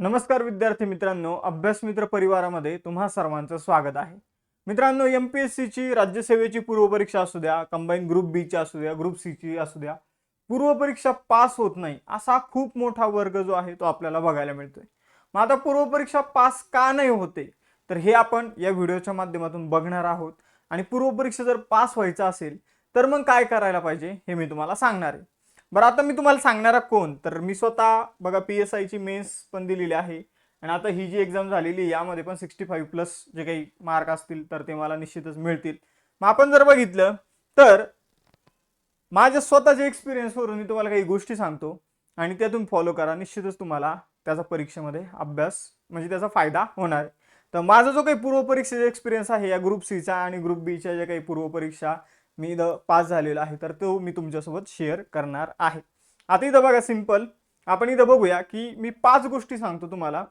नमस्कार विद्यार्थी मित्रांनो अभ्यास मित्र परिवारामध्ये तुम्हा सर्वांचं स्वागत आहे. मित्रांनो एम पी एस सीची राज्यसेवेची पूर्वपरीक्षा असू द्या कंबाईन ग्रुप बीची असू द्या ग्रुप सीची असू द्या पूर्वपरीक्षा पास होत नाही असा खूप मोठा वर्ग जो आहे तो आपल्याला बघायला मिळतोय. मग आता पूर्वपरीक्षा पास का नाही होते तर हे आपण या व्हिडिओच्या माध्यमातून बघणार आहोत. आणि पूर्वपरीक्षा जर पास व्हायचं असेल तर मग काय करायला पाहिजे हे मी तुम्हाला सांगणार आहे. बरं आता मी तुम्हाला सांगणारा कोण? तर मी स्वतः बघा पी एस आयची मेन्स पण दिलेली आहे. आणि आता ही जी एक्झाम झालेली यामध्ये पण सिक्स्टी फाईव्ह प्लस जे काही मार्क असतील तर ते मला निश्चितच मिळतील. मग आपण जर बघितलं तर माझ्या स्वतःच्या एक्सपिरियन्सवरून मी तुम्हाला काही गोष्टी सांगतो. आणि त्या तुम्ही फॉलो करा. निश्चितच तुम्हाला त्याचा परीक्षेमध्ये अभ्यास म्हणजे त्याचा फायदा होणार आहे. तर माझा जो काही पूर्वपरीक्षेचा एक्सपिरियन्स आहे या ग्रुप सीचा आणि ग्रुप बीच्या ज्या काही पूर्वपरीक्षा मी इथं पास झालेला आहे तर तो मी तुमच्यासोबत शेअर करणार आहे. आता इथं बघा सिंपल आपण इथं बघूया की मी पाच गोष्टी सांगतो तुम्हाला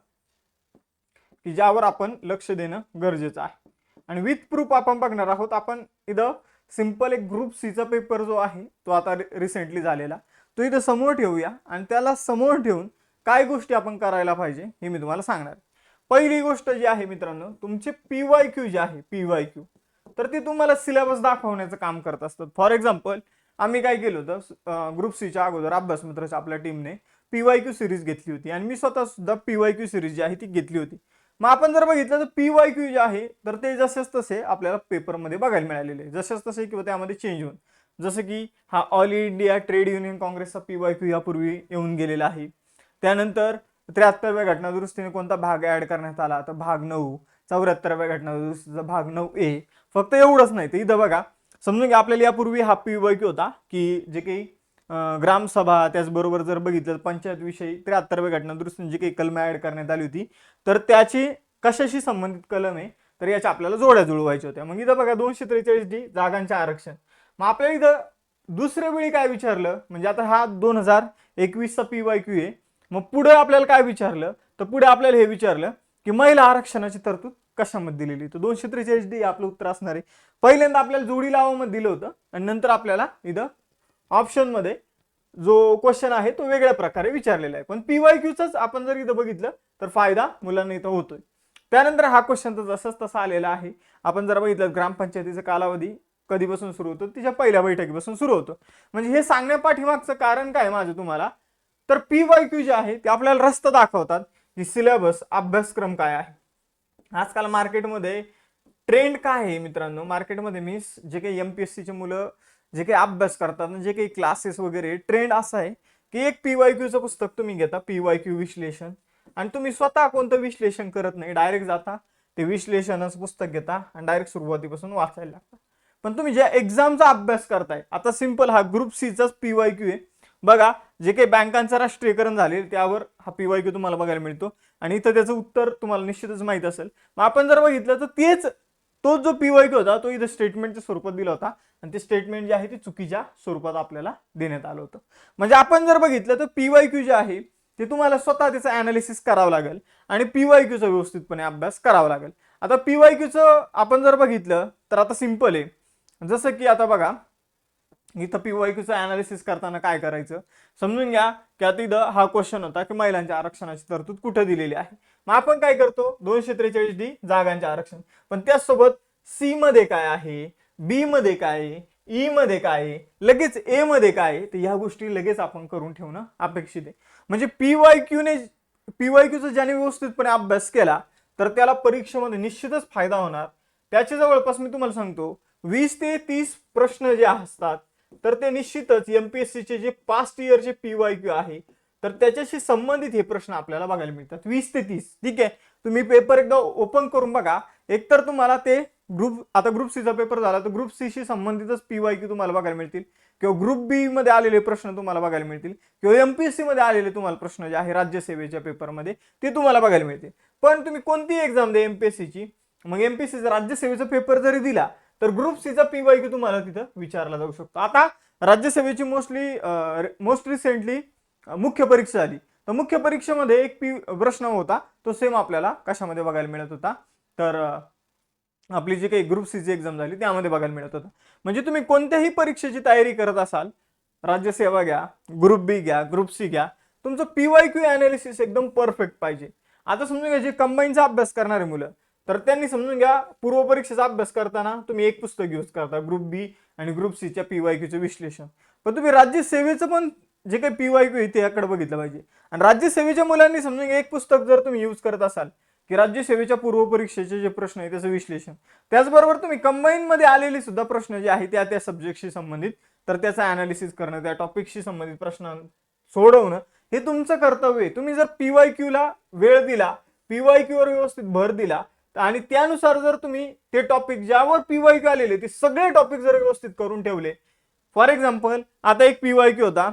की ज्यावर आपण लक्ष देणं गरजेचं आहे. आणि विथ प्रूफ आपण बघणार आहोत आपण इथं सिंपल एक ग्रुप सीचा पेपर जो आहे तो आता रिसेंटली झालेला तो इथं समोर ठेवूया आणि त्याला समोर ठेवून काय गोष्टी आपण करायला पाहिजे हे मी तुम्हाला सांगणार. पहिली गोष्ट जी आहे मित्रांनो तुमचे पी वाय क्यू जे आहे पी वाय क्यू तर ते तुम्हाला सिलेबस दाखवण्याचं काम करत असतात. फॉर एक्झाम्पल आम्ही काय केलं होतं ग्रुप सीच्या अगोदर अभ्यास मित्राच्या आपल्या टीमने पी वाय क्यू सिरीज घेतली होती आणि मी स्वतः सुद्धा पी वाय क्यू सिरीज जी आहे ती घेतली होती. मग आपण जर बघितलं तर पी वाय क्यू जे आहे तर ते जसेच तसे आपल्याला पेपरमध्ये बघायला मिळालेले जसेच तसे किंवा त्यामध्ये चेंज होऊन. जसं की हा ऑल इंडिया ट्रेड युनियन काँग्रेसचा पी वाय क्यू यापूर्वी येऊन गेलेला आहे. त्यानंतर त्र्याहत्तरव्या घटना दुरुस्तीने कोणता भाग ॲड करण्यात आला? तर भाग नऊ. चौऱ्याहत्तरव्या घटना दुरुस्तीचा भाग नऊ ए. फक्त एवढंच नाही तर इथं बघा. समजून घ्या आपल्याला यापूर्वी हा पी क्यू होता की जे काही ग्रामसभा त्याचबरोबर जर बघितलं पंचायत विषयी त्र्याहत्तरव्या घटना दुरुस्तीने जी काही कलम ऍड करण्यात आली होती तर त्याची कशाशी संबंधित कलम आहे तर याच्या आपल्याला जोड्या जुळवायच्या होत्या. मग इथं बघा दोनशे त्रेचाळीस डी जागांचे आरक्षण. मग आपल्याला इथं दुसऱ्या वेळी काय विचारलं म्हणजे आता हा दोन हजार एकवीसचा पी वाय क्यू आहे मग पुढे आपल्याला काय विचारलं तर पुढे आपल्याला हे विचारलं की महिला आरक्षणाची तरतूद कशामध्ये दिलेली? तर दोनशे त्रेचाळीस डी आपलं उत्तर असणार आहे. पहिल्यांदा आपल्याला जोडी लावामध्ये दिलं होतं आणि नंतर आपल्याला इथं ऑप्शनमध्ये जो क्वेश्चन आहे तो वेगळ्या प्रकारे विचारलेला आहे. पण पी वाय क्यूचाच आपण जर इथं बघितलं तर फायदा मुलांना इथं होतोय. त्यानंतर हा क्वेश्चन तर जसंच तसा आलेला आहे. आपण जर बघितलं ग्रामपंचायतीचा कालावधी कधीपासून सुरू होतो? तिच्या पहिल्या बैठकीपासून सुरू होतो. म्हणजे हे सांगण्यापाठीमागचं कारण काय माझं तुम्हाला? तर पी वाय क्यू जे आहे ते आपल्याला रस्ता दाखवतात. की सिलेबस अभ्यासक्रम काय आहे? आजकाल मार्केटमध्ये ट्रेंड काय आहे मित्रांनो? मार्केटमध्ये मी जे काही एम पी एस सीचे मुलं जे काही अभ्यास करतात जे काही क्लासेस वगैरे ट्रेंड असा आहे की एक पी वाय क्यूचं पुस्तक तुम्ही घेता पी वाय क्यू विश्लेषण. आणि तुम्ही स्वतः कोणतं विश्लेषण करत नाही डायरेक्ट जाता ते विश्लेषणाचं पुस्तक घेता आणि डायरेक्ट सुरुवातीपासून वाचायला लागता. पण तुम्ही ज्या एक्झामचा अभ्यास करताय आता सिंपल हा ग्रुप सीचाच पी वाय क्यू आहे. बघा जे काही बँकांचं राष्ट्रीयकरण झाले त्यावर हा पीवाय क्यू तुम्हाला बघायला मिळतो. आणि इथं त्याचं उत्तर तुम्हाला निश्चितच माहीत असेल. मग आपण जर बघितलं तर तेच तो जो पीवाय क्यू होता तो इथं स्टेटमेंटच्या स्वरूपात दिला होता. आणि ते स्टेटमेंट जे आहे ते चुकीच्या स्वरूपात आपल्याला देण्यात आलं होतं. म्हणजे आपण जर बघितलं तर पीवायक्यू क्यू जे आहे ते तुम्हाला स्वतः त्याचं अनालिसिस करावं लागेल. आणि पी क्यूचा व्यवस्थितपणे अभ्यास करावा लागेल. आता पी क्यूचं आपण जर बघितलं तर आता सिंपल आहे. जसं की आता बघा इथं पी वायक्यूचं अनालिसिस करताना काय करायचं? समजून घ्या की आता इथं हा क्वेश्चन होता की महिलांच्या आरक्षणाची तरतूद कुठे दिलेली आहे? मग आपण काय करतो? दोनशे त्रेचाळीस डी जागांचे आरक्षण. पण त्याचसोबत सी मध्ये काय आहे? बी मध्ये काय आहे? ई मध्ये काय आहे? लगेच ए मध्ये काय आहे? तर ह्या गोष्टी लगेच आपण करून ठेवणं अपेक्षित आहे. म्हणजे पी वाय क्यूने पी वाय क्यूचा ज्याने व्यवस्थितपणे अभ्यास केला तर त्याला परीक्षेमध्ये निश्चितच फायदा होणार. त्याच्या जवळपास मी तुम्हाला सांगतो वीस ते तीस प्रश्न जे असतात तर ते निश्चितच एमपीएससीचे जे पास्ट इयरचे पी वाय क्यू आहे तर त्याच्याशी संबंधित हे प्रश्न आपल्याला बघायला मिळतात. वीस ते तीस. ठीक आहे? तुम्ही पेपर एकदा ओपन करून बघा. एकतर तुम्हाला ते ग्रुप आता ग्रुप सीचा पेपर झाला तर ग्रुप सीशी संबंधितच पी वाय क्यू तुम्हाला बघायला मिळतील. किंवा ग्रुप बी मध्ये आलेले प्रश्न तुम्हाला बघायला मिळतील. किंवा एमपीएससी मध्ये आलेले तुम्हाला प्रश्न जे आहे राज्यसेवेच्या पेपरमध्ये ते तुम्हाला बघायला मिळतील. पण तुम्ही कोणतीही एक्झाम द्या एमपीएससीची मग एमपीएससीचा राज्यसेवेचा पेपर जरी दिला तर ग्रुप सीचा पी वाय क्यू तुम्हाला तिथं विचारला जाऊ शकतो. आता राज्यसेवेची मोस्टली मोस्ट रिसेंटली मुख्य परीक्षा झाली. तर मुख्य परीक्षेमध्ये एक पी प्रश्न होता. तो सेम आपल्याला कशामध्ये बघायला मिळत होता? तर आपली जी काही ग्रुप सीची एक्झाम झाली त्यामध्ये बघायला मिळत होता. म्हणजे तुम्ही कोणत्याही परीक्षेची तयारी करत असाल राज्यसेवा घ्या ग्रुप बी घ्या ग्रुप सी घ्या तुमचं पीवाय क्यू अनालिसिस एकदम परफेक्ट पाहिजे. आता समजून घ्या जे कंबाईनचा अभ्यास करणारे मुलं तर त्यांनी समजून घ्या पूर्व परीक्षेचा अभ्यास करताना तुम्ही एक पुस्तक यूज करता ग्रुप बी आणि ग्रुप सीच्या पी वाय क्यूचं विश्लेषण. पण तुम्ही राज्य सेवेचं पण जे काही पी वाय क्यू आहे त्याकडे बघितलं पाहिजे. आणि राज्य सेवेच्या मुलांनी समजून घ्या एक पुस्तक जर तुम्ही यूज करत असाल की राज्य सेवेच्या पूर्व परीक्षेचे जे प्रश्न आहे त्याचं विश्लेषण. त्याचबरोबर तुम्ही कंबाईनमध्ये आलेले सुद्धा प्रश्न जे आहे त्या त्या सब्जेक्टशी संबंधित तर त्याचं अनालिसिस करणं त्या टॉपिकशी संबंधित प्रश्न सोडवणं हे तुमचं कर्तव्य आहे. तुम्ही जर पी वाय क्यूला वेळ दिला पी वाय क्यूवर व्यवस्थित भर दिला आणि त्यानुसार जर तुम्ही ते टॉपिक ज्यावर पीवाय क्यू आलेले ते सगळे टॉपिक जर व्यवस्थित करून ठेवले. फॉर एक्झाम्पल आता एक पीवाय क्यू होता.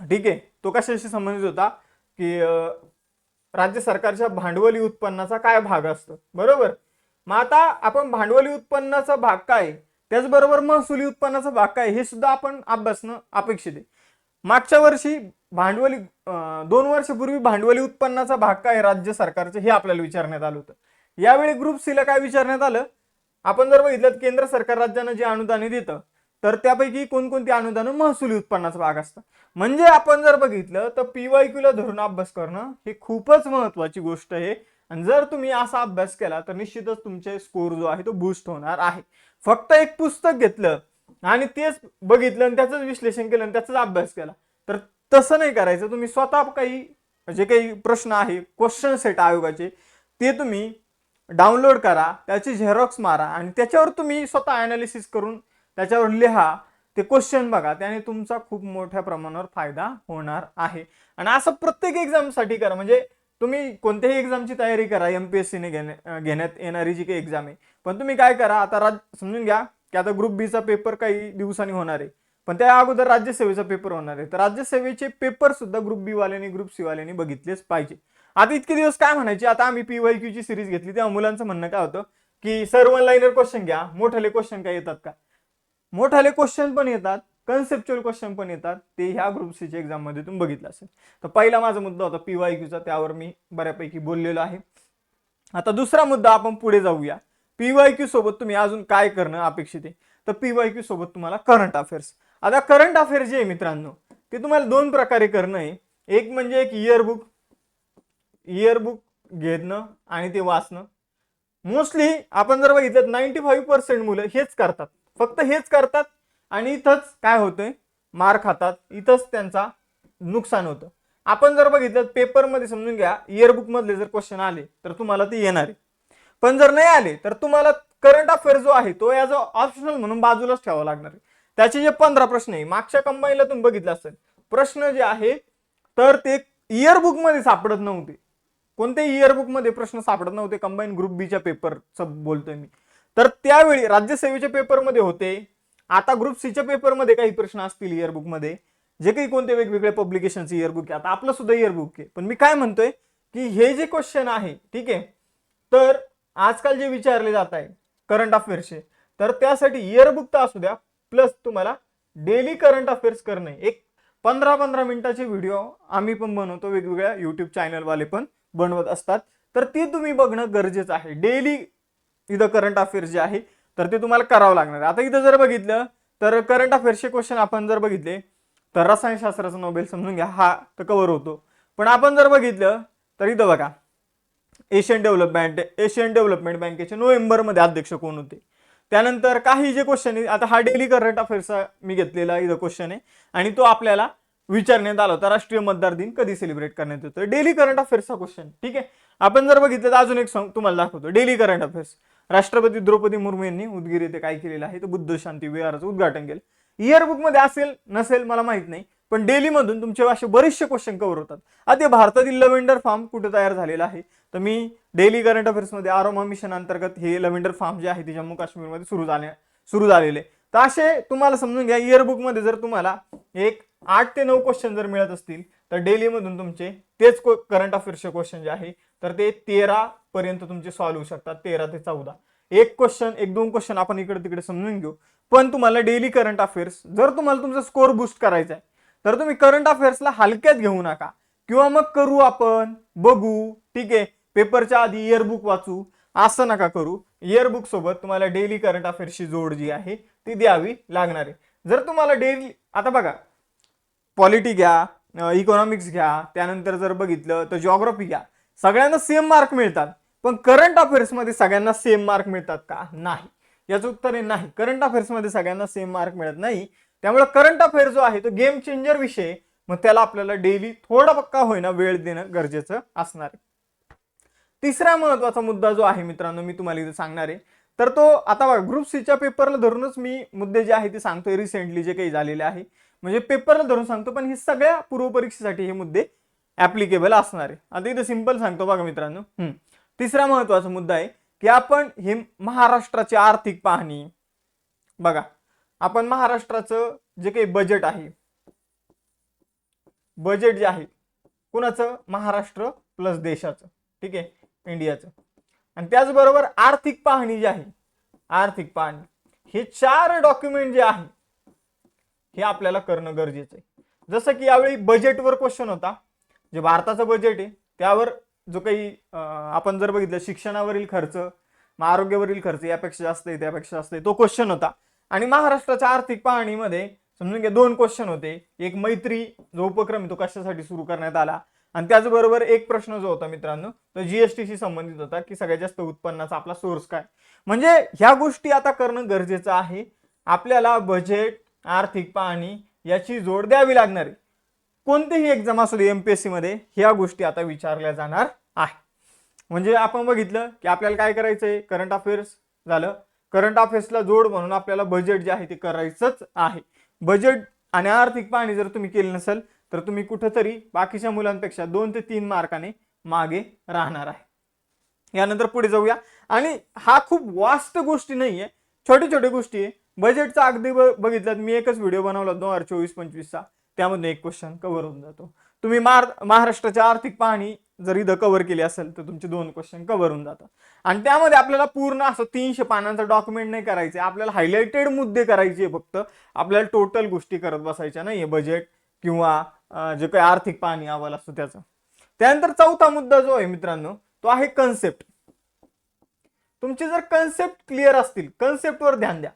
ठीक आहे? तो कशाशी संबंधित होता? की राज्य सरकारच्या भांडवली उत्पन्नाचा काय भाग असतो? बरोबर? मग आता आपण भांडवली उत्पन्नाचा भाग काय? त्याचबरोबर महसुली उत्पन्नाचा भाग काय? हे सुद्धा आपण अभ्यासणं अपेक्षित आहे. मागच्या वर्षी भांडवली दोन वर्षापूर्वी भांडवली उत्पन्नाचा भाग काय? राज्य सरकारचं हे आपल्याला विचारण्यात आलं होतं. यावेळी ग्रुप सीला काय विचारण्यात आलं? आपण जर बघितलं तर केंद्र सरकार राज्यानं जे अनुदाने देतं तर त्यापैकी कोणकोणती अनुदानं महसुली उत्पन्नाचा भाग असतं? म्हणजे आपण जर बघितलं तर पीवाय ला धरून अभ्यास करणं हे खूपच महत्वाची गोष्ट आहे. आणि जर तुम्ही असा अभ्यास केला तर निश्चितच तुमचे स्कोर जो आहे तो बूस्ट होणार आहे. फक्त एक पुस्तक घेतलं आणि तेच बघितलं आणि त्याचंच विश्लेषण केलं आणि त्याचाच अभ्यास केला तर तसं नाही करायचं. तुम्ही स्वतः काही जे काही प्रश्न आहे क्वेश्चन सेट आयोगाचे ते तुम्ही डाउनलोड करा त्याची झेरॉक्स मारा आणि त्याच्यावर तुम्ही स्वतः ॲनालिसिस करून त्याच्यावर लिहा ते क्वेश्चन बघा त्याने तुमचा खूप मोठ्या प्रमाणावर फायदा होणार आहे. आणि असं प्रत्येक एक्झामसाठी करा म्हणजे तुम्ही कोणत्याही एक्झामची तयारी करा एम पी एस सीने घेण्या घेण्यात येणारी जी काही एक्झाम आहे. पण तुम्ही काय करा आता राज समजून घ्या की आता ग्रुप बीचा पेपर काही दिवसांनी होणार आहे. पण त्या अगोदर राज्यसेवेचा पेपर होणार आहे. तर राज्यसेवेचे पेपर सुद्धा ग्रुप बी वाल्यांनी ग्रुप सी वाल्यांनी बघितलेच पाहिजे. आता इतके दिवस काय म्हणायचे? आता आम्ही पी वाय ची सिरीज घेतली तेव्हा मुलांचं म्हणणं काय होतं? की सर वन लाईनर क्वेश्चन घ्या. मोठाले क्वेश्चन काय येतात का? मोठाले क्वेश्चन पण येतात कन्सेप्च्युअल क्वेश्चन पण येतात. ते ह्या ग्रुप सीच्या एक्झाममध्ये तुम्ही बघितलं असेल. तर पहिला माझा मुद्दा होता पी वाय क्यूचा त्यावर मी बऱ्यापैकी बोललेलो आहे. आता दुसरा मुद्दा आपण पुढे जाऊया. पी वाय क्यू सोबत तुम्ही अजून काय करणं अपेक्षित आहे? तर पी वाय क्यू सोबत तुम्हाला करंट अफेअर्स आता करंट अफेअर जे आहे मित्रांनो ते तुम्हाला दोन प्रकारे करणं आहे. एक म्हणजे एक इयर बुक इयरबुक घेणं आणि ते वाचणं. मोस्टली आपण जर बघितलं नाईन्टी फाईव्ह पर्सेंट मुलं हेच करतात. फक्त हेच करतात आणि इथंच काय होतंय? मार खातात. इथंच त्यांचा नुकसान होतं. आपण जर बघितलं पेपरमध्ये समजून घ्या इयरबुकमधले जर क्वेश्चन आले तर तुम्हाला ते येणार आहे. पण जर नाही आले तर तुम्हाला करंट अफेअर जो आहे तो ॲज अ ऑप्शनल म्हणून बाजूलाच ठेवावा लागणार आहे. त्याचे जे पंधरा प्रश्न आहे मागच्या कंबाईनला तुम्ही बघितलं असेल. प्रश्न जे आहे तर ते इयरबुकमध्ये सापडत नव्हते. कोणत्याही इयरबुकमध्ये प्रश्न सापडत नव्हते. कंबाईन ग्रुप बीच्या पेपरचं बोलतोय मी. तर त्यावेळी राज्यसेवेच्या पेपरमध्ये होते. आता ग्रुप सीच्या पेपरमध्ये काही प्रश्न असतील इयरबुकमध्ये जे काही कोणते वेगवेगळे पब्लिकेशनचे इयरबुक आहे. आता आपलं सुद्धा इयरबुक आहे. पण मी काय म्हणतोय की हे जे क्वेश्चन आहे ठीक आहे? तर आजकाल जे विचारले जात आहे करंट अफेअर्सचे तर त्यासाठी इयरबुक तर असू द्या. प्लस तुम्हाला डेली करंट अफेअर्स करणे. एक पंधरा पंधरा मिनिटाचे व्हिडिओ आम्ही पण बनवतो वेगवेगळ्या युट्यूब चॅनलवाले पण. बनवत असतात. तर ते तुम्ही बघणं गरजेचं आहे. डेली इथं करंट अफेअर्स जे आहे तर ते तुम्हाला करावं लागणार आता इथं जर बघितलं तर करंट अफेअर्सचे क्वेश्चन आपण जर बघितले तर रसायनशास्त्राचा नोबेल समजून घ्या. हा तर कव्हर होतो. पण आपण जर बघितलं तर इथं बघा. एशियन डेव्हलपमेंट एशियन डेव्हलपमेंट बँकेचे नोव्हेंबरमध्ये अध्यक्ष कोण होते? त्यानंतर काही जे क्वेश्चन आहे आता हा डेली करंट अफेअर्सचा मी घेतलेला इथं क्वेश्चन आहे. आणि तो आपल्याला विचारण्यात आला होता. राष्ट्रीय मतदार दिन कधी सेलिब्रेट करण्यात येतो? डेली करंट अफेअर्सचा क्वेश्चन ठीक आहे? आपण जर बघितलं तर अजून एक सांग तुम्हाला दाखवतो. डेली करंट अफेअर्स राष्ट्रपती द्रौपदी मुर्मू यांनी उदगीर येथे काय केलेलं आहे? तर बुद्ध शांती विहाराचं उद्घाटन केलं. इयरबुकमध्ये असेल नसेल मला माहीत नाही. पण डेलीमधून तुमचे असे बरेचसे क्वेश्चन कव्हर होतात. आता भारतातील लव्हेंडर फार्म कुठे तयार झालेला आहे? तर मी डेली करंट अफेअर्समध्ये आरोमा मिशन अंतर्गत हे लव्हेंडर फार्म जे आहे ते जम्मू काश्मीरमध्ये सुरू झाले सुरू झालेले. तर असे तुम्हाला समजून घ्या इयरबुकमध्ये जर तुम्हाला एक आठ ते नऊ क्वेश्चन जर मिळत असतील तर डेली मधून तुमचे तेच करंट अफेअर्सचे क्वेश्चन जे आहे तर ते तेरा पर्यंत तुमचे सॉल्व्ह होऊ शकतात तेरा ते चौदा. एक क्वेश्चन एक दोन क्वेश्चन आपण इकडे तिकडे समजून घेऊ. पण तुम्हाला डेली करंट अफेअर्स जर तुम्हाला तुमचा स्कोअर बुस्ट करायचा आहे तर तुम्ही करंट अफेअर्सला हलक्यात घेऊ नका. किंवा मग करू आपण बघू ठीक आहे पेपरच्या आधी इयरबुक वाचू असं नका करू. इयरबुक सोबत तुम्हाला डेली करंट अफेअर्सची जोड जी आहे ती द्यावी लागणार आहे. जर तुम्हाला डेली आता बघा पॉलिटी घ्या इकॉनॉमिक्स घ्या त्यानंतर जर बघितलं तर जॉग्रफी घ्या. सगळ्यांना सेम मार्क मिळतात. पण करंट अफेअर्समध्ये सगळ्यांना सेम मार्क मिळतात का? नाही. याचं उत्तर आहे नाही. करंट अफेअर्समध्ये सगळ्यांना सेम मार्क मिळत नाही. त्यामुळे करंट अफेअर जो आहे तो गेम चेंजर विषय मग त्याला आपल्याला डेली थोडा पक्का होईना वेळ देणं गरजेचं असणार आहे. तिसरा महत्त्वाचा मुद्दा जो आहे मित्रांनो मी तुम्हाला इथे सांगणार आहे. तर तो आता बघा ग्रुप सीच्या पेपरला धरूनच मी मुद्दे जे आहे ते सांगतोय रिसेंटली जे काही झालेले आहे. म्हणजे पेपरला धरून सांगतो पण हे सगळ्या पूर्वपरीक्षेसाठी हे मुद्दे ऍप्लिकेबल असणार आहे. आता इथं सिंपल सांगतो बघा मित्रांनो. तिसरा महत्त्वाचा मुद्दा आहे की आपण हे महाराष्ट्राची आर्थिक पाहणी बघा. आपण महाराष्ट्राचं जे काही बजेट आहे बजेट जे आहे कुणाचं? महाराष्ट्र प्लस देशाचं. ठीक आहे? इंडियाचं. आणि त्याचबरोबर आर्थिक पाहणी जी आहे आर्थिक पाहणी. हे चार डॉक्युमेंट जे आहे हे आपल्याला करणं गरजेचं आहे. जसं की यावेळी बजेटवर क्वेश्चन होता. जे भारताचं बजेट आहे त्यावर जो काही आपण जर बघितलं शिक्षणावरील खर्च मग आरोग्यावरील खर्च यापेक्षा जास्त आहे त्यापेक्षा जास्त आहे तो क्वेश्चन होता. आणि महाराष्ट्राच्या आर्थिक पाहणीमध्ये समजून घ्या दोन क्वेश्चन होते. एक मैत्री जो उपक्रम आहे तो कशासाठी सुरू करण्यात आला? आणि त्याचबरोबर एक प्रश्न जो होता मित्रांनो तो जीएसटीशी संबंधित होता की सगळ्यात जास्त उत्पन्नाचा आपला सोर्स काय? म्हणजे ह्या गोष्टी आता करणं गरजेचं आहे. आपल्याला बजेट आर्थिक पाहणी याची जोड द्यावी लागणार आहे. कोणतेही एक्झाम असू दे एमपीएससी मध्ये ह्या गोष्टी आता विचारल्या जाणार आहे. म्हणजे आपण बघितलं की आपल्याला काय करायचं आहे करंट अफेअर्स झालं करंट अफेअर्सला जोड म्हणून आपल्याला बजेट जे आहे ते करायचंच आहे. बजेट आणि आर्थिक पाहणी जर तुम्ही केली नसेल तर तुम्ही कुठंतरी बाकीच्या मुलांपेक्षा दोन ते तीन मार्काने मागे राहणार आहे. यानंतर पुढे जाऊया. आणि हा खूप वास्त गोष्टी नाहीये. छोटे छोटे गोष्टी आहे. बजेटचा अगदी ब- बघितलं मी एकच व्हिडिओ बनवला दोन हजार चोवीस पंचवीसचा त्यामध्ये एक क्वेश्चन कव्हर होऊन जातो. तुम्ही मार महाराष्ट्राची आर्थिक पाहणी जर इथं कव्हर केली असेल तर तुमचे दोन क्वेश्चन कव्हर होऊन जातात. आणि त्यामध्ये आपल्याला पूर्ण असं तीनशे पानांचं डॉक्युमेंट नाही करायचं आपल्याला हायलाइटेड मुद्दे करायचे फक्त. आपल्याला टोटल गोष्टी करत बसायच्या नाहीये बजेट किंवा जे काही आर्थिक पाहणी अहवाल असतो त्याचं. त्यानंतर चौथा मुद्दा जो आहे मित्रांनो तो आहे कन्सेप्ट तुमचे जर कन्सेप्ट क्लिअर असतील कन्सेप्टवर ध्यान द्या.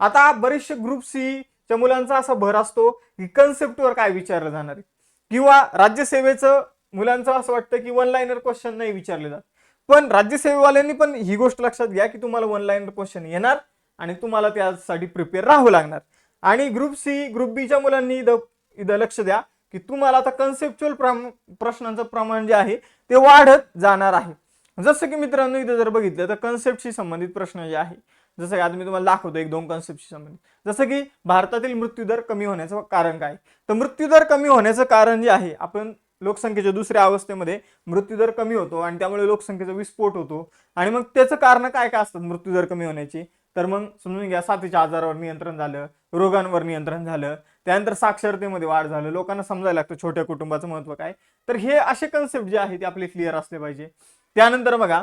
आता बरेचसे ग्रुप सी च्या मुलांचा असा भर असतो की कन्सेप्टवर काय विचारलं जाणार आहे. किंवा राज्यसेवेचं मुलांचं असं वाटतं की वन लाईनर क्वेश्चन नाही विचारले जात. पण राज्यसेवेवाल्यांनी पण ही गोष्ट लक्षात घ्या की तुम्हाला वन लाईनर क्वेश्चन येणार आणि तुम्हाला त्यासाठी प्रिपेअर राहावं लागणार. आणि ग्रुप सी ग्रुप बीच्या मुलांनी इथं इथं लक्ष द्या की तुम्हाला आता कन्सेप्च्युअल प्रश्नांचं प्रमाण जे आहे ते वाढत जाणार आहे. जसं की मित्रांनो इथं जर बघितलं तर कन्सेप्टशी संबंधित प्रश्न जे आहे जसं की आता मी तुम्हाला दाखवतो एक दोन कन्सेप्टशी संबंधित. जसं की भारतातील मृत्यूदर कमी होण्याचं कारण काय? तर मृत्यूदर कमी होण्याचं कारण जे आहे आपण लोकसंख्येच्या दुसऱ्या अवस्थेमध्ये मृत्यूदर कमी होतो आणि त्यामुळे लोकसंख्येचा विस्फोट होतो. आणि मग त्याचं कारण काय काय असतात मृत्यूदर कमी होण्याची? तर मग समजून घ्या साथीच्या आजारावर नियंत्रण झालं रोगांवर नियंत्रण झालं त्यानंतर साक्षरतेमध्ये वाढ झालं. लोकांना समजायला लागतं छोट्या कुटुंबाचं महत्त्व काय? तर हे असे कन्सेप्ट जे आहे ते आपले क्लिअर असले पाहिजे. त्यानंतर बघा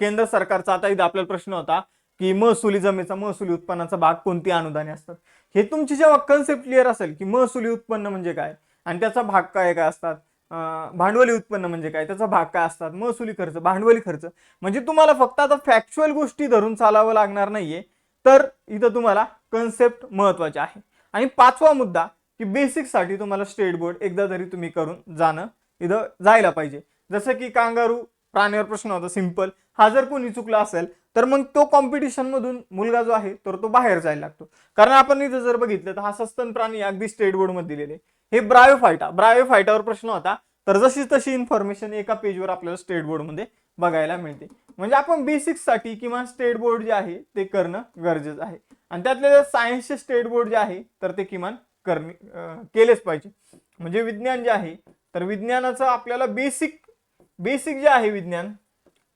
केंद्र सरकारचा आता इथं आपल्याला प्रश्न होता की महसुली जमेचा महसुली उत्पन्नाचा भाग कोणती अनुदाने असतात? हे तुमची जेव्हा कन्सेप्ट क्लिअर असेल की महसुली उत्पन्न म्हणजे काय आणि त्याचा भाग काय काय असतात? भांडवली उत्पन्न म्हणजे काय? त्याचा भाग काय असतात? महसुली खर्च भांडवली खर्च. म्हणजे तुम्हाला फक्त आता फॅक्च्युअल गोष्टी धरून चालावं लागणार नाहीये तर इथं तुम्हाला कन्सेप्ट महत्त्वाचे आहे. आणि पाचवा मुद्दा की बेसिकसाठी तुम्हाला स्टेट बोर्ड एकदा तरी तुम्ही करून जाणं इथं जायला पाहिजे. जसं की कांगारू प्राण्यावर प्रश्न होता सिंपल हा जर कोणी चुकला असेल तर मग तो कॉम्पिटिशन मधून मुलगा जो आहे तर तो बाहेर जायला लागतो. कारण आपण इथं जर बघितलं तर हा सस्तन प्राणी अगदी स्टेट बोर्डमध्ये दिलेले. हे ब्रायोफायटा ब्रायोफायटावर प्रश्न होता तर जशी तशी इन्फॉर्मेशन एका पेजवर आपल्याला स्टेट बोर्डमध्ये बघायला मिळते. म्हणजे आपण बेसिक्ससाठी किंवा स्टेट बोर्ड जे आहे ते करणं गरजेचं आहे. आणि त्यातले जर सायन्सचे स्टेट बोर्ड जे आहे तर ते किमान करणे केलेच पाहिजे. म्हणजे विज्ञान जे आहे तर विज्ञानाचं आपल्याला बेसिक बेसिक जे आहे विज्ञान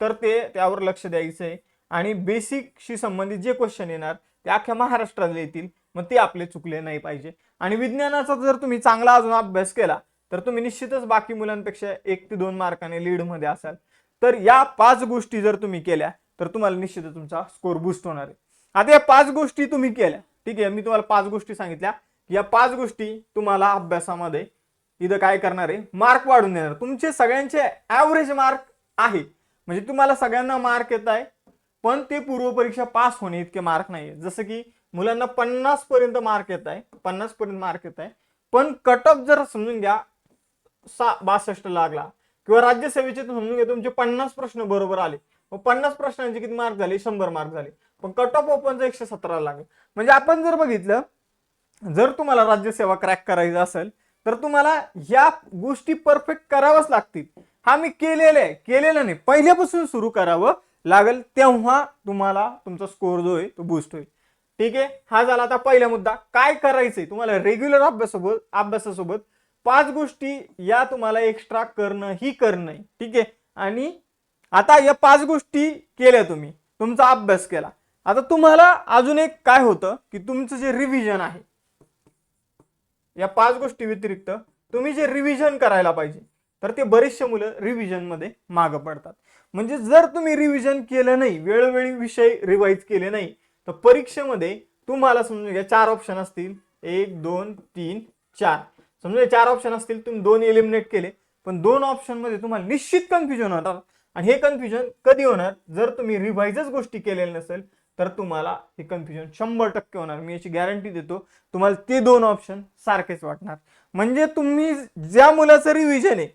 तर ते त्यावर लक्ष द्यायचं आहे. आणि बेसिकशी संबंधित जे क्वेश्चन येणार ते अख्ख्या महाराष्ट्राला येतील. मग ते आपले चुकले नाही पाहिजे. आणि विज्ञानाचा जर तुम्ही चांगला अजून अभ्यास केला तर तुम्ही निश्चितच बाकी मुलांपेक्षा एक ते दोन मार्काने लीडमध्ये असाल. तर या पाच गोष्टी जर तुम्ही केल्या तर तुम्हाला निश्चितच तुमचा स्कोर बुस्ट होणार आहे. आता या पाच गोष्टी तुम्ही केल्या ठीक आहे मी तुम्हाला पाच गोष्टी सांगितल्या. या पाच गोष्टी तुम्हाला अभ्यासामध्ये इथं काय करणार आहे? मार्क वाढून देणार. तुमचे सगळ्यांचे ॲव्हरेज मार्क आहे. म्हणजे तुम्हाला सगळ्यांना मार्क येत आहे पण ते पूर्वपरीक्षा पास होणे इतके मार्क नाही जसं की मुलांना पन्नास पर्यंत मार्क येत आहे पन्नास पर्यंत मार्क येत आहे. पण कट ऑफ जर समजून घ्या सा बासष्ट लागला. किंवा राज्यसेवेचे समजून घ्या तुमचे पन्नास प्रश्न बरोबर आले. मग पन्नास प्रश्नांचे किती मार्क झाले? शंभर मार्क झाले. पण कट ऑफ ओपनचं एकशे सतरा लागले. म्हणजे आपण जर बघितलं जर तुम्हाला राज्यसेवा क्रॅक करायचं असेल तर तुम्हाला या गोष्टी परफेक्ट कराव्याच लागतील. हा मी केलेलं आहे केलेलं नाही. पहिल्यापासून सुरू करावं लागेल तेव्हा तुम्हाला तुमचा स्कोर जो आहे तो बूस्ट होईल. ठीक आहे? हा झाला आता पहिला मुद्दा. काय करायचंय? तुम्हाला रेग्युलर अभ्यासासोबत अभ्यासासोबत पाच गोष्टी या तुम्हाला एक्स्ट्रा करणं ही करणं आहे. ठीक आहे? आणि आता या पाच गोष्टी केल्या तुम्ही. तुमचा अभ्यास केला. आता तुम्हाला अजून एक काय होतं? की तुमचं जे रिव्हिजन आहे या पाच गोष्टी व्यतिरिक्त तुम्ही जे रिव्हिजन करायला पाहिजे तर ते बरेचसे मुलं रिव्हिजनमध्ये मागं पडतात. म्हणजे जर तुम्ही रिव्हिजन केलं नाही वेळोवेळी विषय रिवाईज केले नाही तर परीक्षेमध्ये तुम्हाला समजून घ्या चार ऑप्शन असतील. एक दोन तीन चार. समजा चार ऑप्शन असतील तुम्ही दोन एलिमिनेट केले पण दोन ऑप्शनमध्ये तुम्हाला निश्चित कन्फ्युजन होणार. आणि हे कन्फ्युजन कधी होणार? जर तुम्ही रिव्हाइजच गोष्टी केलेल्या नसेल तर तुम्हाला हे कन्फ्युजन शंभर टक्के होणार. मी याची गॅरंटी देतो तुम्हाला ते दोन ऑप्शन सारखेच वाटणार. म्हणजे तुम्ही ज्या मुलाचं रिव्हिजन आहे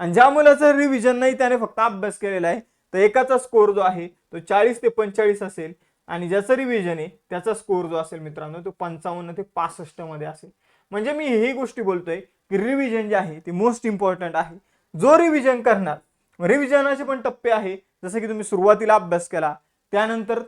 आणि ज्या मुलाचं रिव्हिजन नाही त्याने फक्त अभ्यास केलेला आहे तर एकाचा स्कोर जो आहे तो चाळीस ते पंचेचाळीस असेल. आणि ज्याचं रिव्हिजन आहे त्याचा स्कोर जो असेल मित्रांनो तो पंचावन्न ते पासष्टमध्ये असेल. म्हणजे मी ही गोष्टी बोलतोय की रिव्हिजन जे आहे ते मोस्ट इम्पॉर्टंट आहे. जो रिव्हिजन करणार रिव्हिजनाचे पण टप्पे आहे जसं की तुम्ही सुरुवातीला अभ्यास केला त्यानंतर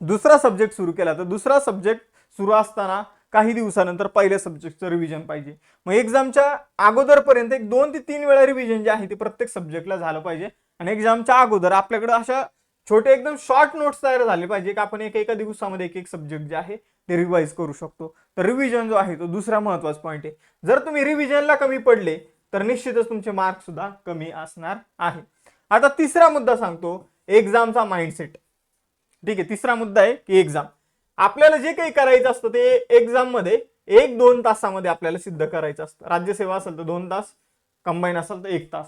दुसरा सब्जेक्ट सुरू केला तर दुसरा सब्जेक्ट सुरू असताना काही दिवसानंतर पहिल्या सब्जेक्टचं रिव्हिजन पाहिजे. मग एक्झामच्या अगोदरपर्यंत एक दोन ते तीन वेळा रिव्हिजन जे आहे ते प्रत्येक सब्जेक्टला झालं पाहिजे. आणि एक्झामच्या अगोदर आपल्याकडे अशा छोटे एकदम शॉर्ट नोट्स तयार झाले पाहिजे की आपण एक एका दिवसामध्ये एक एक सब्जेक्ट जे आहे ते रिवाईज करू शकतो. तर रिव्हिजन जो आहे तो दुसरा महत्त्वाचा पॉईंट आहे. जर तुम्ही रिव्हिजनला कमी पडले तर निश्चितच तुमचे मार्क सुद्धा कमी असणार आहे. आता तिसरा मुद्दा सांगतो एक्झामचा माइंडसेट ठीक आहे तिसरा मुद्दा आहे की एक्झाम आपल्याला जे काही करायचं असतं ते एक्झाममध्ये एक दोन तासामध्ये आपल्याला सिद्ध करायचं असतं. राज्यसेवा असेल तर दोन तास कंबाईन असेल तर एक तास.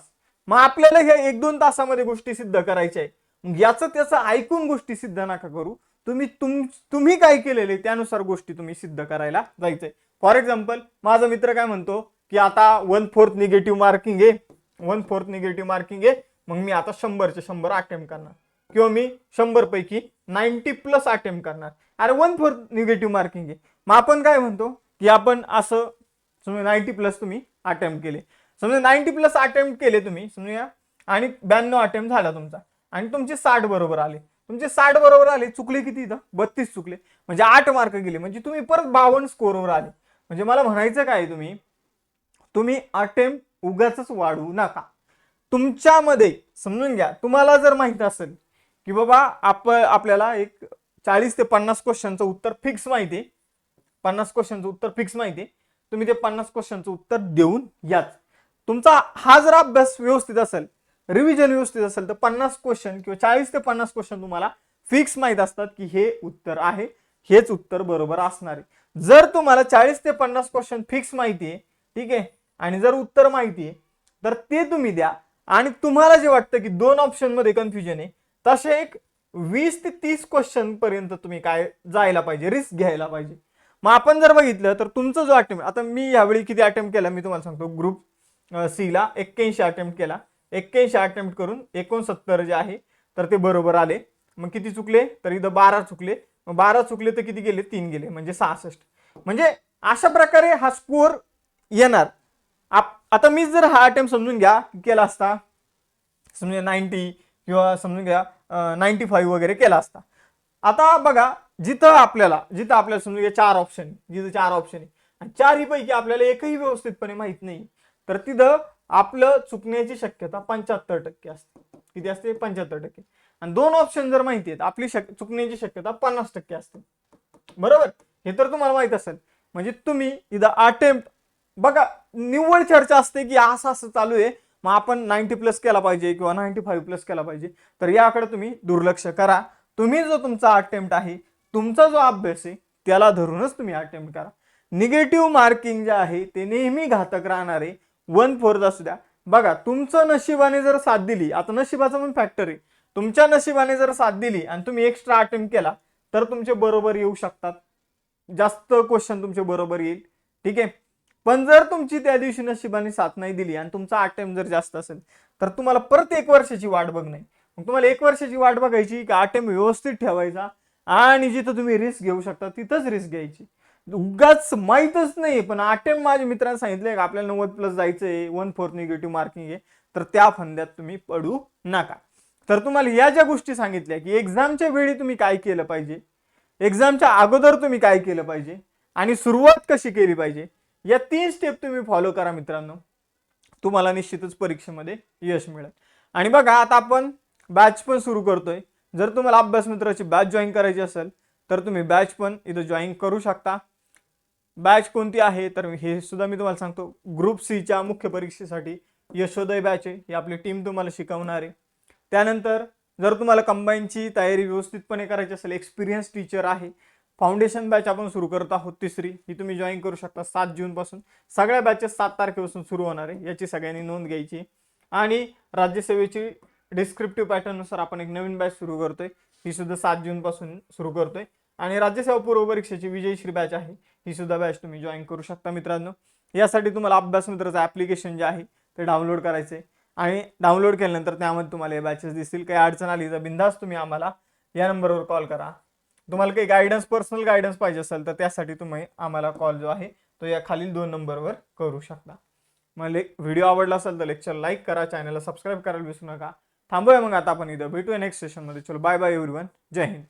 मग आपल्याला ह्या एक दोन तासामध्ये गोष्टी सिद्ध करायच्या आहे मग याचं त्याचं ऐकून गोष्टी सिद्ध नका करू. तुम्ही तुम तुम्ही काय केलेले त्यानुसार गोष्टी तुम्ही सिद्ध करायला जायचंय. फॉर एक्झाम्पल माझा मित्र काय म्हणतो की आता वन फोर्थ निगेटिव्ह मार्किंग आहे. वन फोर्थ निगेटिव्ह मार्किंग आहे. मग मी आता शंभरचे शंभर अटेम्प्ट करणार. किंवा मी शंभर पैकी नाईन्टी प्लस अटेम्प्ट करणार. अरे वन फोर निगेटिव्ह मार्किंग आहे. मग आपण काय म्हणतो? की आपण असं समजा नाईन्टी प्लस तुम्ही अटेम्प्ट केले. समजा नाईन्टी प्लस अटेम्प्ट केले तुम्ही समजूया आणि ब्याण्णव अटेम्प्ट झाला तुमचा. आणि तुमचे साठ बरोबर आले. तुमचे साठ बरोबर आले चुकले किती इथं? बत्तीस चुकले. म्हणजे आठ मार्क गेले. म्हणजे तुम्ही परत बावन्न स्कोरवर आले. म्हणजे मला म्हणायचं काय तुम्ही? तुम्ही अटेम्प्ट उगाच वाढवू नका. तुमच्यामध्ये समजून घ्या तुम्हाला जर माहीत असेल की बाबा आप आपल्याला एक चाळीस ते पन्नास क्वेश्चनचं उत्तर फिक्स माहिती. आहे पन्नास क्वेश्चनचं उत्तर फिक्स माहिती. आहे तुम्ही ते पन्नास क्वेश्चनचं उत्तर देऊन याच. तुमचा हा जर अभ्यास व्यवस्थित असेल रिव्हिजन व्यवस्थित असेल तर पन्नास क्वेश्चन किंवा चाळीस ते पन्नास क्वेश्चन तुम्हाला फिक्स माहीत असतात की हे उत्तर आहे हेच उत्तर बरोबर असणार आहे. जर तुम्हाला चाळीस ते पन्नास क्वेश्चन फिक्स माहिती आहे ठीक आहे आणि जर उत्तर माहिती आहे तर ते तुम्ही द्या. आणि तुम्हाला जे वाटतं की दोन ऑप्शनमध्ये कन्फ्युजन आहे तसे एक वीस ते तीस क्वेश्चन पर्यंत तुम्ही काय जायला पाहिजे रिस्क घ्यायला पाहिजे. मग आपण जर बघितलं तर तुमचा जो अटेम्प्ट आता मी यावेळी किती अटेम्प्ट केला मी तुम्हाला सांगतो. ग्रुप सी ला एक्क्याऐंशी अटेम्प्ट केला. एक्क्याऐंशी अटेम्प्ट करून एकोणसत्तर जे आहे तर ते बरोबर आले. मग किती चुकले? तर इथं बारा चुकले. मग बारा चुकले तर किती गेले? तीन गेले म्हणजे सहासष्ट. म्हणजे अशा प्रकारे हा स्कोअर येणार. आप आता मी जर हा अटेम्प्ट समजून घ्या केला असता समजा नाईन्टी किंवा समजून घ्या नाईन्टी फाईव्ह वगैरे केला असता. आता बघा जिथं आपल्याला जिथं आपल्याला समजून घ्या चार ऑप्शन जिथं चार ऑप्शन आहे. आणि चारही पैकी आपल्याला एकही व्यवस्थितपणे माहीत नाही. तर तिथं आपलं चुकण्याची शक्यता पंच्याहत्तर टक्के असते. किती असते? पंच्याहत्तर टक्के. आणि दोन ऑप्शन जर माहिती आहेत आपली शक चुकण्याची शक्यता पन्नास टक्के असते. बरोबर? हे तर तुम्हाला माहीत असेल. म्हणजे तुम्ही इथं अटेम्प्ट बघा निव्वळ चर्चा असते की असं असं चालू आहे. मग आपण नाईन्टी प्लस केला पाहिजे किंवा नाईन्टी फाईव्ह प्लस केला पाहिजे. तर याकडे तुम्ही दुर्लक्ष करा. तुम्ही जो तुमचा अटेम्प्ट आहे तुमचा जो अभ्यास आहे त्याला धरूनच तुम्ही अटेम्प्ट करा. निगेटिव्ह मार्किंग जे आहे ते नेहमी घातक राहणार आहे. वन फोर्थ असू द्या. बघा तुमचं नशिबाने जर साथ दिली आता नशिबाचं पण फॅक्टर आहे. तुमच्या नशिबाने जर साथ दिली आणि तुम्ही एक्स्ट्रा अटेम्प्ट केला तर तुमचे बरोबर येऊ शकतात. जास्त क्वेश्चन तुमचे बरोबर येईल. ठीक आहे? पण जर तुमची त्या दिवशी नशिबाने साथ नाही दिली आणि तुमचा अटेम्प्ट जर जास्त असेल तर तुम्हाला परत एक वर्षाची वाट बघणे. मग तुम्हाला एक वर्षाची वाट बघायची की अटेम्प्ट व्यवस्थित ठेवायचा आणि जिथं तुम्ही रिस्क घेऊ शकता तिथंच रिस्क घ्यायची. उगाच माहीतच नाही पण अटेम्प्ट माझ्या मित्रांनी सांगितलंय का आपल्याला नव्वद प्लस जायचं आहे वन फोर्थ निगेटिव्ह मार्किंग आहे तर त्या फंद्यात तुम्ही पडू नका. तर तुम्हाला या ज्या गोष्टी सांगितल्या की एक्झामच्या वेळी तुम्ही काय केलं पाहिजे? एक्झामच्या अगोदर तुम्ही काय केलं पाहिजे? आणि सुरुवात कशी केली पाहिजे? या तीन स्टेप तुम्ही फॉलो करा मित्रांनो. तुम्हाला निश्चितच परीक्षेमध्ये यश मिळेल. आणि बघा आता आपण बॅच पण सुरू करतोय. जर तुम्हाला अभ्यास मित्राची बॅच जॉईन करायची असेल तर तुम्ही बॅच पण इथं जॉईन करू शकता. बॅच कोणती आहे? तर हे सुद्धा मी तुम्हाला सांगतो. ग्रुप सीच्या मुख्य परीक्षेसाठी यशोदय बॅच आहे. ही आपली टीम तुम्हाला शिकवणार आहे. त्यानंतर जर तुम्हाला कंबाईनची तयारी व्यवस्थितपणे करायची असेल एक्सपिरियन्स टीचर आहे फाउंडेशन बॅच आपण सुरू करत आहोत तिसरी. ही तुम्ही जॉईन करू शकता सात जूनपासून सगळ्या बॅचेस सात तारखेपासून सुरू होणार आहे. याची सगळ्यांनी नोंद घ्यायची. आणि राज्यसेवेची डिस्क्रिप्टिव्ह पॅटर्ननुसार आपण एक नवीन बॅच सुरू करतोय. ही सुद्धा सात जूनपासून सुरू करतोय. आणि राज्यसेवा पूर्व परीक्षेची विजयश्री बॅच आहे. ही सुद्धा बॅच तुम्ही जॉईन करू शकता मित्रांनो. यासाठी तुम्हाला अभ्यास मित्राचं ॲप्लिकेशन जे आहे ते डाउनलोड करायचं आहे. आणि डाउनलोड केल्यानंतर त्यामध्ये तुम्हाला हे बॅचेस दिसतील. काही अडचण आली तर बिंदास तुम्ही आम्हाला या नंबरवर कॉल करा. तुम्हाला काही गायडन्स पर्सनल गायडन्स पाहिजे असेल तर त्यासाठी तुम्ही आम्हाला कॉल जो आहे तो या खालील दोन नंबरवर करू शकता. मग व्हिडिओ आवडला असेल तर लेक्चर लाईक करा चॅनलला सबस्क्राईब करायला विसरू नका. थांबूया मग आता आपण इथं भेटूया नेक्स्ट सेशनमध्ये चलो बाय बाय एव्हरीवन जय हिंद.